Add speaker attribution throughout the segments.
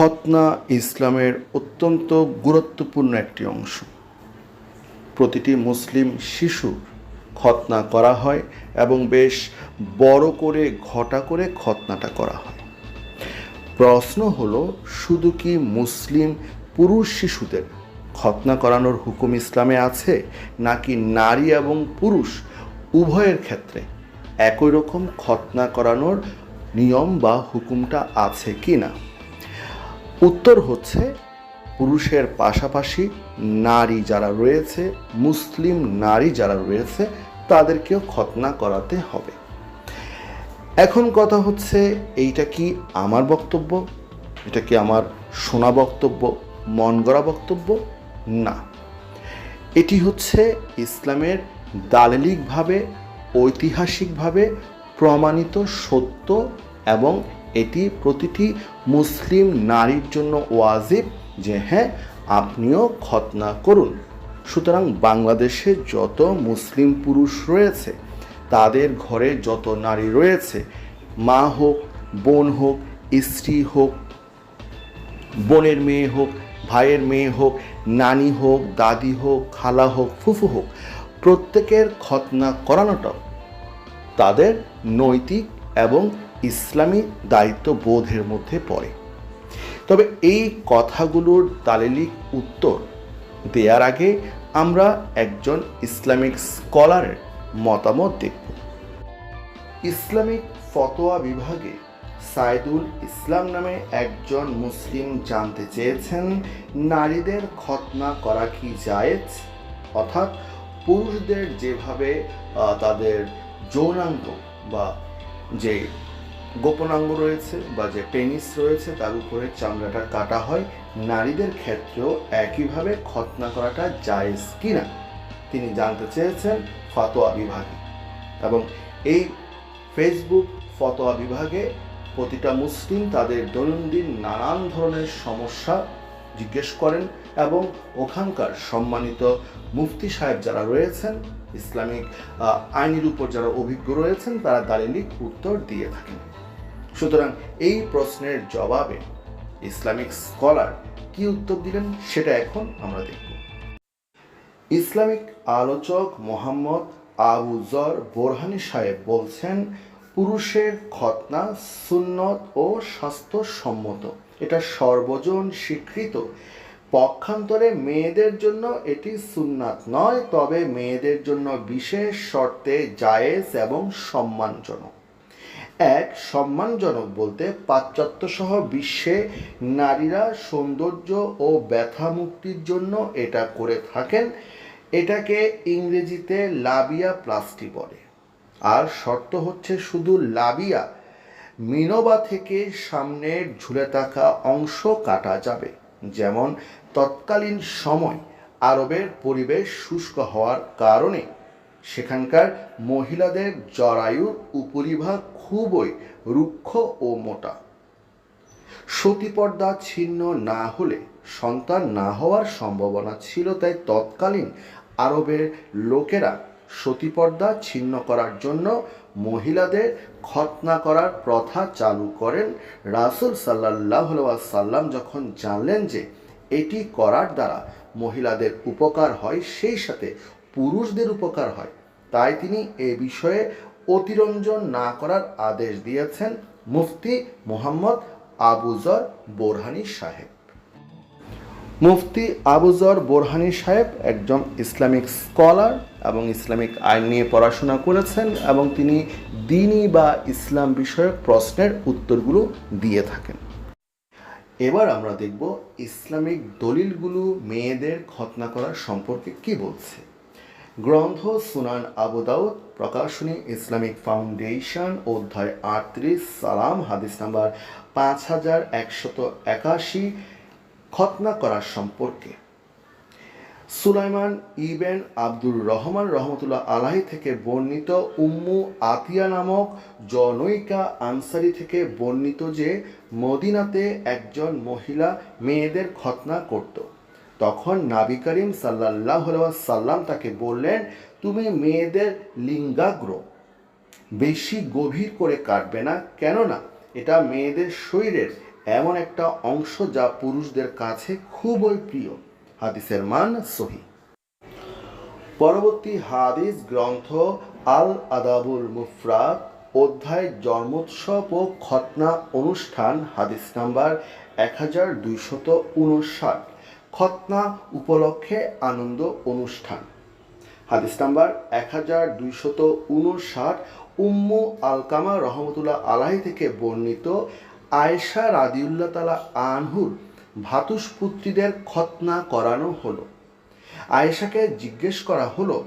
Speaker 1: খতনা ইসলামের অত্যন্ত গুরুত্বপূর্ণ একটি অংশ। প্রতিটি মুসলিম শিশু খতনা করা হয় এবং বেশ বড় করে, ঘটা করে খতনাটা করা হয়। প্রশ্ন হলো, শুধু কি মুসলিম পুরুষ শিশুদের খতনা করানোর হুকুম ইসলামে আছে, নাকি নারী এবং পুরুষ উভয়ের ক্ষেত্রে একই রকম খতনা করানোর নিয়ম বা হুকুমটা আছে কি না উত্তর হচ্ছে পুরুষের পাশাপাশি নারী যারা রয়েছে, মুসলিম নারী যারা রয়েছে, তাদেরকেও খতনা করাতে হবে। এখন কথা হচ্ছে, এইটা কি আমার বক্তব্য? এটা কি আমার শোনা বক্তব্য, মন গড়া বক্তব্য? না। এটি হচ্ছে ইসলামের দালিলিকভাবে, ঐতিহাসিকভাবে প্রমাণিত সত্য এবং এটি প্রতিটি মুসলিম নারীর জন্য ওয়াজিব যে হ্যাঁ আপনিও খতনা করুন। সুতরাং বাংলাদেশে যত মুসলিম পুরুষ রয়েছে, তাদের ঘরে যত নারী রয়েছে, মা হোক, বোন হোক, স্ত্রী হোক, বোনের মেয়ে হোক, ভাইয়ের মেয়ে হোক, নানি হোক, দাদি হোক, খালা হোক, ফুফু হোক, প্রত্যেকের খতনা করানোটা তাদের নৈতিক এবং ইসলামী দায়িত্ববোধের মধ্যে পড়ে। তবে এই কথাগুলোর দালিলিক উত্তর দেওয়ার আগে আমরা একজন ইসলামিক স্কলারের মতামত দেখব। ইসলামিক ফতোয়া বিভাগে সাইদুল ইসলাম নামে একজন মুসলিম জানতে চেয়েছেন, নারীদের খতনা করা কি জায়েজ? অর্থাৎ পুরুষদের যেভাবে তাদের যৌনাঙ্গ বা যে গোপনাঙ্গ রয়েছে বা যে পেনিস রয়েছে তার উপরে চামড়াটা কাটা হয়, নারীদের ক্ষেত্রেও একইভাবে খতনা করাটা জায়েজ কিনা তিনি জানতে চেয়েছেন ফতোয়া বিভাগে। এবং এই ফেসবুক ফতোয়া বিভাগে প্রতিটা মুসলিম তাদের দৈনন্দিন নানান ধরনের সমস্যা জিজ্ঞেস করেন এবং ওখানকার সম্মানিত মুফতি সাহেব যারা রয়েছেন, ইসলামিক আইনের উপর যারা অভিজ্ঞ রয়েছেন, তারা দালিলিক উত্তর দিয়ে থাকেন। সুতরাং এই প্রশ্নের জবাবে ইসলামিক স্কলার কি উত্তর দিলেন সেটা এখন আমরা দেখব। ইসলামিক আলোচক মোহাম্মদ আবু জর বোরহানি সাহেব বলছেন, পুরুষের খতনা সুন্নত ও স্বাস্থ্যসম্মত। এটা সর্বজন স্বীকৃত। পক্ষান্তরে মেয়েদের জন্য এটি সুন্নাত নয়, তবে মেয়েদের জন্য বিশেষ শর্তে জায়েজ এবং সম্মানজনক। এক সম্মানজনক বলতে পাশ্চাত্য সহ বিশ্বে নারীরা সৌন্দর্য ও ব্যথা মুক্তির জন্য এটা করে থাকেন। এটাকে ইংরেজিতে লাবিয়া প্লাস্টি বলে। আর শর্ত হচ্ছে শুধু লাবিয়া, মিনোবা থেকে সামনের ঝুলে থাকা অংশ কাটা যাবে। যেমন, তৎকালীন সময় আরবের পরিবেশ শুষ্ক হওয়ার কারণে সেখানকার মহিলাদের জরায়ুর উপরিভাগ খুবই রুক্ষ ও মোটা। সতীপর্দা ছিন্ন না হলে সন্তান না হওয়ার সম্ভাবনা ছিল, তাই তৎকালীন আরবের লোকেরা সতীপর্দা ছিন্ন করার জন্য মহিলাদের খতনা করার প্রথা চালু করেন। রাসুল সাল্লাহ সাল্লাম যখন জানলেন যে এটি করার দ্বারা মহিলাদের উপকার হয়, সেই সাথে পুরুষদের উপকার হয়। তাই তিনি এ বিষয়ে অতিরঞ্জন না করার আদেশ দিয়েছেন মুফতি মোহাম্মদ আবুজর বোরহানি সাহেব। মুফতি আবুজর বোরহানি সাহেব একজন ইসলামিক স্কলার এবং ইসলামিক আইন নিয়ে পড়াশোনা করেছেন এবং তিনি দিনী বা ইসলাম বিষয়ক প্রশ্নের উত্তরগুলো দিয়ে থাকেন। এবার আমরা দেখব ইসলামিক দলিলগুলো মেয়েদের খতনা করার সম্পর্কে কি বলছে। গ্রন্থ সুনান আবু দাউদ, প্রকাশনী, ইসলামিক ফাউন্ডেশন, অধ্যায় আটত্রিশ, সালাম, হাদিস নাম্বার পাঁচ হাজার একশত একাশি খতনা করার সম্পর্কে। সুলাইমান ইবেন আব্দুর রহমান রহমতুল্লাহ আলাহি থেকে বর্ণিত উম্মু আতিয়া নামক জনৈকা আনসারি থেকে বর্ণিত যে, মদিনাতে একজন মহিলা মেয়েদের খতনা করত। তখন নাবি করিম সাল্লাহ সাল্লাম তাকে বললেন, তুমি মেয়েদের লিঙ্গাগ্র। বেশি গভীর করে কাটবে না। কেননা এটা মেয়েদের শরীরের এমন একটা অংশ যা পুরুষদের কাছে খুবই প্রিয়। হাদিসের মান সহি। পরবর্তী হাদিস গ্রন্থ আল আদাবুল মুফরাত অধ্যায় জন্মোৎসব ও খতনা অনুষ্ঠান, হাদিস নাম্বার এক হাজার দুইশত উনষাট। খতনা উপলক্ষে আনন্দ অনুষ্ঠান। হাদিস নাম্বার এক হাজার দুইশত উনষাট, উম্মু আলকামা রহমতুল্লাহ আলাহি থেকে বর্ণিত আয়েশা রাদিউল্লাহ তালা আনহুর ভাতুষপুত্রীদের খতনা করানো হলো। আয়েশাকে জিজ্ঞেস করা হলো,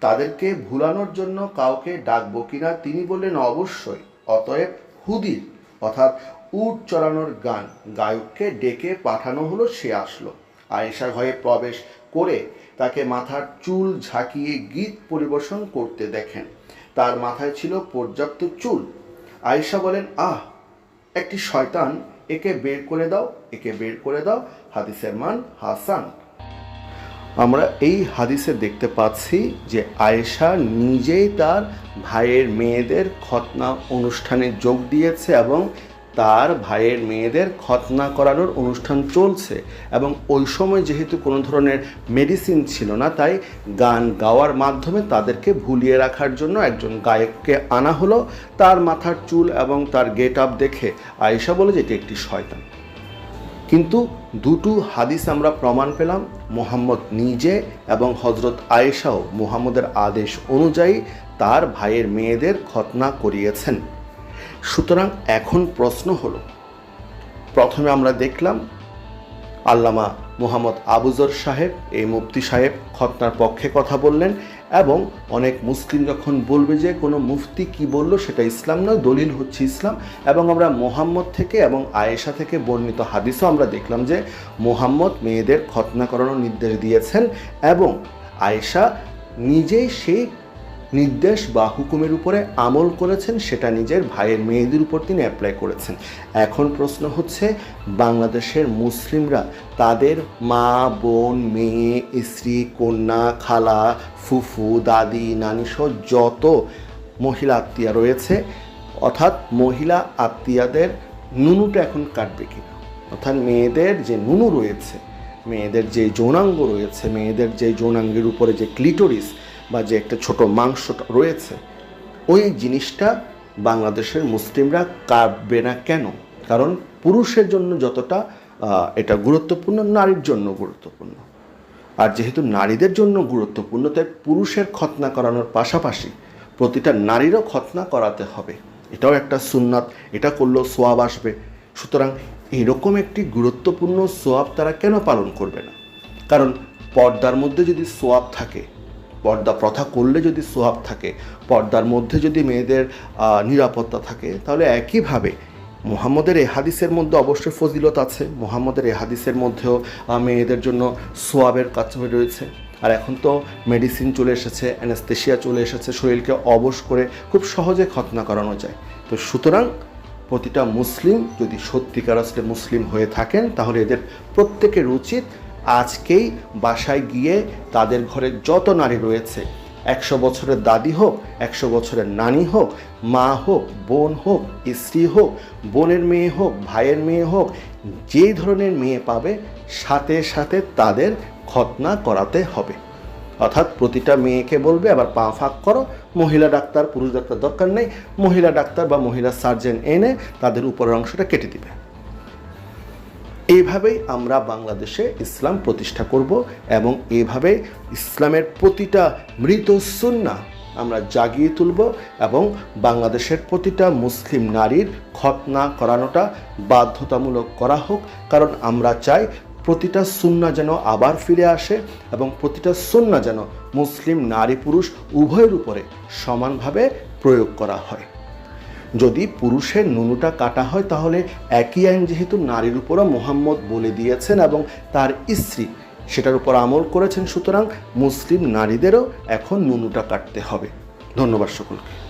Speaker 1: তাদেরকে ভুলানোর জন্য কাউকে ডাকবো কিনা? তিনি বললেন, অবশ্যই, অতএব হুদির, অর্থাৎ উট চড়ানোর গান গায়ককে ডেকে পাঠানো হলো, সে আসলো। আয়েশা ঘরে প্রবেশ করে তাকে মাথার চুল ঝাঁকিয়ে গীত পরিবেশন করতে দেখেন। তার মাথায় ছিল পর্যাপ্ত চুল। আয়েশা বলেন, আহ, একটি শয়তান, একে বের করে দাও, একে বের করে দাও, হাদিসের মান হাসান। আমরা এই হাদিসে দেখতে পাচ্ছি যে আয়েশা নিজেই তার ভাইয়ের মেয়েদের খতনা অনুষ্ঠানে যোগ দিয়েছে এবং তার ভাইয়ের মেয়েদের খতনা করানোর অনুষ্ঠান চলছে এবং ওই সময় যেহেতু কোনো ধরনের মেডিসিন ছিল না, তাই গান গাওয়ার মাধ্যমে তাদেরকে ভুলিয়ে রাখার জন্য একজন গায়ককে আনা হলো। তার মাথার চুল এবং তার গেট আপ দেখে আয়েশা বলে যে এটি একটি শয়তান। কিন্তু দুটো হাদিস আমরা প্রমাণ পেলাম। মোহাম্মদ নিজে এবং হজরত আয়েশাও মুহাম্মদের আদেশ অনুযায়ী তার ভাইয়ের মেয়েদের খতনা করিয়েছেন। সুতরাং এখন প্রশ্ন হলো, প্রথমে আমরা দেখলাম আল্লামা মোহাম্মদ আবুজর সাহেব, এই মুফতি সাহেব খতনার পক্ষে কথা বললেন এবং অনেক মুসলিম যখন বলবে যে কোনো মুফতি কি বলল সেটা ইসলাম নয়, দলিল হচ্ছে ইসলাম। এবং আমরা মোহাম্মদ থেকে এবং আয়েশা থেকে বর্ণিত হাদিসও আমরা দেখলাম যে মোহাম্মদ মেয়েদের খতনা করানোর নির্দেশ দিয়েছেন এবং আয়েশা নিজেই সেই নির্দেশ বা হুকুমের উপরে আমল করেছেন, সেটা নিজের ভাইয়ের মেয়েদের উপর তিনি অ্যাপ্লাই করেছেন। এখন প্রশ্ন হচ্ছে, বাংলাদেশের মুসলিমরা তাদের মা, বোন, মেয়ে, স্ত্রী, কন্যা, খালা, ফুফু, দাদি নানিসহ যত মহিলা আত্মীয়া রয়েছে, অর্থাৎ মহিলা আত্মীয়াদের নুনুটা এখন কাটবে কিনা? অর্থাৎ মেয়েদের যে নুনু রয়েছে, মেয়েদের যে যৌনাঙ্গ রয়েছে, মেয়েদের যে যৌনাঙ্গের উপরে যে ক্লিটোরিস বা যে একটা ছোট মাংস রয়েছে, ওই জিনিসটা বাংলাদেশের মুসলিমরা কাটবে না কেন? কারণ পুরুষের জন্য যতটা এটা গুরুত্বপূর্ণ, নারীর জন্য গুরুত্বপূর্ণ। আর যেহেতু নারীদের জন্য গুরুত্বপূর্ণ, তাই পুরুষের খতনা করানোর পাশাপাশি প্রতিটা নারীরও খতনা করাতে হবে। এটাও একটা সুন্নাত, এটা করলেও সোয়াব আসবে। সুতরাং এরকম একটি গুরুত্বপূর্ণ সোয়াব তারা কেন পালন করবে না? কারণ পর্দার মধ্যে যদি সোয়াব থাকে পর্দা প্রথা করলে যদি সোয়াব থাকে, পর্দার মধ্যে যদি মেয়েদের নিরাপত্তা থাকে, তাহলে একইভাবে মোহাম্মদের এই হাদিসের মধ্যে অবশ্যই ফজিলত আছে। মোহাম্মদের এই হাদিসের মধ্যেও মেয়েদের জন্য সোয়াবের কাজ রয়েছে। আর এখন তো মেডিসিন চলে এসেছে অ্যানেস্থেশিয়া চলে এসেছে, শরীরকে অবশ করে খুব সহজে খতনা করানো যায়। তো সুতরাং প্রতিটা মুসলিম যদি সত্যিকার আসলে মুসলিম হয়ে থাকেন, তাহলে এদের প্রত্যেকের উচিত আজকেই বাসায় গিয়ে তাদের ঘরে যত নারী রয়েছে, একশো বছরের দাদি হোক, একশো বছরের নানি হোক, মা হোক, বোন হোক, স্ত্রী হোক, বোনের মেয়ে হোক, ভাইয়ের মেয়ে হোক যেই ধরনের মেয়ে পাবে, সাথে সাথে তাদের খতনা করাতে হবে। অর্থাৎ প্রতিটা মেয়েকে বলবে, আবার পা ফাঁক করো, মহিলা ডাক্তার, পুরুষ ডাক্তার দরকার নেই, মহিলা ডাক্তার বা মহিলা সার্জন এনে তাদের উপরের অংশটা কেটে দিবে। এইভাবেই আমরা বাংলাদেশে ইসলাম প্রতিষ্ঠা করব এবং এভাবে ইসলামের প্রতিটা মৃত সুন্না আমরা জাগিয়ে তুলব এবং বাংলাদেশের প্রতিটা মুসলিম নারীর খতনা করানোটা বাধ্যতামূলক করা হোক। কারণ আমরা চাই প্রতিটা সুন্না যেন আবার ফিরে আসে এবং প্রতিটা সুন্না যেন মুসলিম নারী পুরুষ উভয়ের উপরে সমানভাবে প্রয়োগ করা হয়। যদি পুরুষের নুনুটা কাটা হয়, তাহলে একই আইন যেহেতু নারীর উপরও মোহাম্মদ বলে দিয়েছেন এবং তার স্ত্রী সেটার উপর আমল করেছেন, সুতরাং মুসলিম নারীদেরও এখন নুনুটা কাটতে হবে। ধন্যবাদ সকলকে।